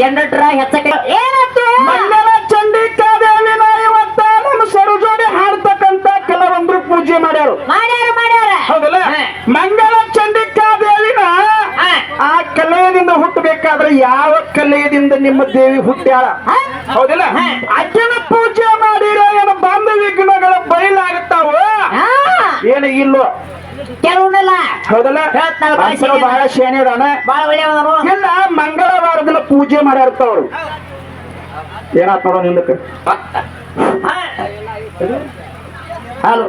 Generator ಹೆಚ್ಚಕ್ಕೆ ಏನಾಯ್ತು ಚಂಡಿಕಾದೇವಿನ ಇವತ್ತ ನಮ್ಮ ಸರುಜೋಡಿ ಹಾಡ್ತಕ್ಕಂತ ಕೆಲವೊಂದ್ರು ಪೂಜೆ ಮಾಡ್ಯಾರು. ಮಾಡ್ಯಾರ ಮಾಡ್ಯಾರ. ಹೌದಲ್ಲ? ಮಂಗಳ ಚಂಡಿಕಾದೇವಿನ ಆ ಕಲೆಯದಿಂದ ಹುಟ್ಟಬೇಕಾದ್ರೆ ಯಾವ ಕಲೆಯದಿಂದ ನಿಮ್ಮ ದೇವಿ ಹುಟ್ಟ್ಯಾಳ? ಹೌದಿಲ್ಲ. ಅಜ್ಜನ ಪೂಜೆ ಮಾಡಿರೋ ಏನು ಬಾಂಧವ್ಯ ವಿಘ್ನಗಳ ಬಯಲಾಗುತ್ತಾವ? ಏನು ಇಲ್ಲೋ? ಕೆಲವನ್ನೆಲ್ಲ ಹೌದಲ್ಲ? ಬಹಳ ಶೇನೆ ಅದಾನ. ಬಾಳ ಒಳ್ಳೆಯವರು ಇಲ್ಲ ಮಂಗಳವಾರದಿನ ಪೂಜೆ ಮಾಡ್ಯಾರ್ತವ್ರು ಏನಾತ್ ನೋಡೋ ನಿಂದಕ್ಕೆ. ಹಲೋ.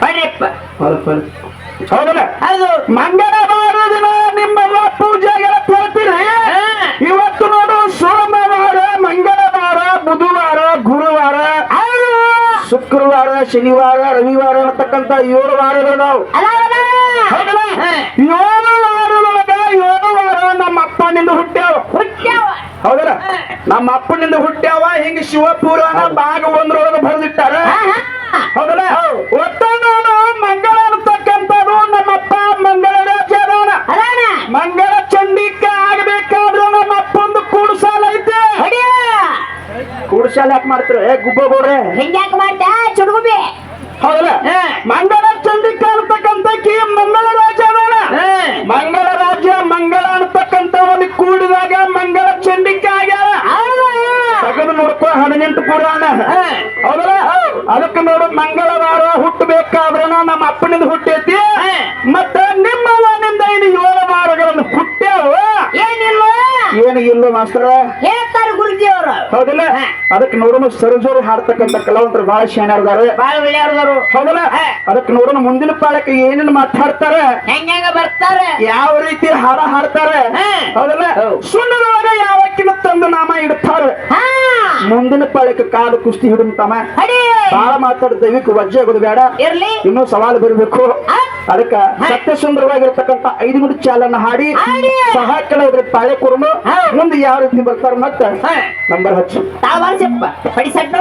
ಬನ್ರಿಪ್ಪ ಹೌದಲ್ಲ? ಹೌದು. ಮಂಗಳವಾರ ದಿನ ನಿಮ್ಮ ಪೂಜೆಗೆ ತರ್ತೀರಿ ಇವತ್ತು ನೋಡು ಸೋಮವಾರ ಮಂಗಳವಾರ ಬುಧವಾರ ಗುರುವಾರ ಶುಕ್ರವಾರ ಶನಿವಾರ ರವಿವಾರ ಅಂತಕ್ಕಂತ ಏಳು ವಾರಗಳು ನಾವು. ಏಳು ವಾರದೊಳಗ ಏಳು ವಾರ ನಮ್ಮ ಅಪ್ಪನಿಂದ ಹುಟ್ಟ್ಯಾವ. ಹುಟ್ಟ್ಯಾವ. ಹೌದಲ್ಲ? ನಮ್ಮ ಅಪ್ಪನಿಂದ ಹುಟ್ಟ್ಯಾವ ಹಿಂಗ ಶಿವಪುರಾಣ ಭಾಗ ಒಂದ್ರೊಳಗ ಬರೆದಿಟ್ಟಾರ. ಕೂಡ್ಸಾಲ ಯಾಕೆ ಮಾಡ್ತಾರೆ? ಏ ಗುಬ್ಬಗೋಡ್ರೆ ಹಿಂಗ್ಯಾಕ್ ಮಾಡ್ದ ಚುಡುಗುಬಿ ಹೌದಲ್ಲ. ಮಂಗಳ ಚಂಡಿಕ ಅನ್ನತಕ್ಕಂಥ ಕಿ ಮಂಗಳ ರಾಜ ಅದಾನ. ಮಂಗಳ ರಾಜ್ಯ ಮಂಗಳ ಒಂದು ಕೂಡಿದಾಗ ಮಂಗಳ ಚಂಡಿಕ ಆಗ್ಯಾರ ತಗದು ನೋಡ್ಕೋ ಹದಿನೆಂಟು ಪುರಾಣ. ಹೌದಲ್ಲ? ಅದಕ್ಕೆ ನೋಡು ಮಂಗಳವಾರ ಹುಟ್ಟಬೇಕಾದ್ರೆ ನಮ್ಮ ಅಪ್ಪನಿಂದ ಹುಟ್ಟೈತಿ. ಮತ್ತೆ ಮತ್ತ ನಿಮ್ಮವನಿಂದ ಇದು ಏಳು ವಾರಗಳನ್ನು ಹುಟ್ಟ್ಯಾವ ಏನಿಲ್ಲ ಏನು ಇಲ್ಲ ಮಾಸ್ತರ ಗುರುಜಿ ಅವರು ಹೌದಿಲ್ಲ ಅದಕ್ಕೆ ನೋಡೋಣ ಸರಜೋರು ಹಾಡ್ತಕ್ಕಂಥ ಕಲಾವಂತರು ಬಹಳ ಶಾನ್ಯಾರ್ದಾರೆ ಒಳ್ಳೆಯವರು. ಹೌದಲ್ಲ. ಅದಕ್ಕೆ ನೋಡೋಣ ಮುಂದಿನ ಪಾಳಕ್ಕೆ ಏನೇನು ಮಾತಾಡ್ತಾರೆ? ಹೆಂಗ ಬರ್ತಾರೆ? ಯಾವ ರೀತಿ ಹಾಡ ಹಾಡ್ತಾರೆ? ಹೌದಲ್ಲ? ಹೌದು. ಸುಣ್ಣದೊಳಗ ಯಾವಕ್ಕಿನ ತಂದು ನಾಮ ಇಡ್ತಾರೆ ಹಾ. ಮುಂದಿನ ಪಾಳಕ್ಕೆ ಕಾದು ಕುಸ್ತಿ ಹಿಡಿತಮ್ಮ ಹಡಿ. ಬಾಳ ಮಾತಾಡ ದೈವಿಕ ವಜ್ಜೆ ಆಗೋದು ಬೇಡ. ಇರ್ಲಿ. ಇನ್ನೂ ಸವಾಲು ಬರಬೇಕು. ಅದಕ್ಕ ಸತ್ಯ ಸುಂದರವಾಗಿರ್ತಕ್ಕಂಥ ಐದು ಮಿನಿಟ್ ಚಾಲನ್ನ ಹಾಡಿ. ಸಹ ಪಾಳೆ ಕೊಡೋಣ ಹಾ. ಮುಂದೆ ಯಾವ ರೀತಿ ಬರ್ತಾರ ಮತ್ತೆ. ನಂಬರ್ ಹಚ್ಚು ತಾವ ಸಿಪ್ಪ ಪಡಿ ಸೆಟ್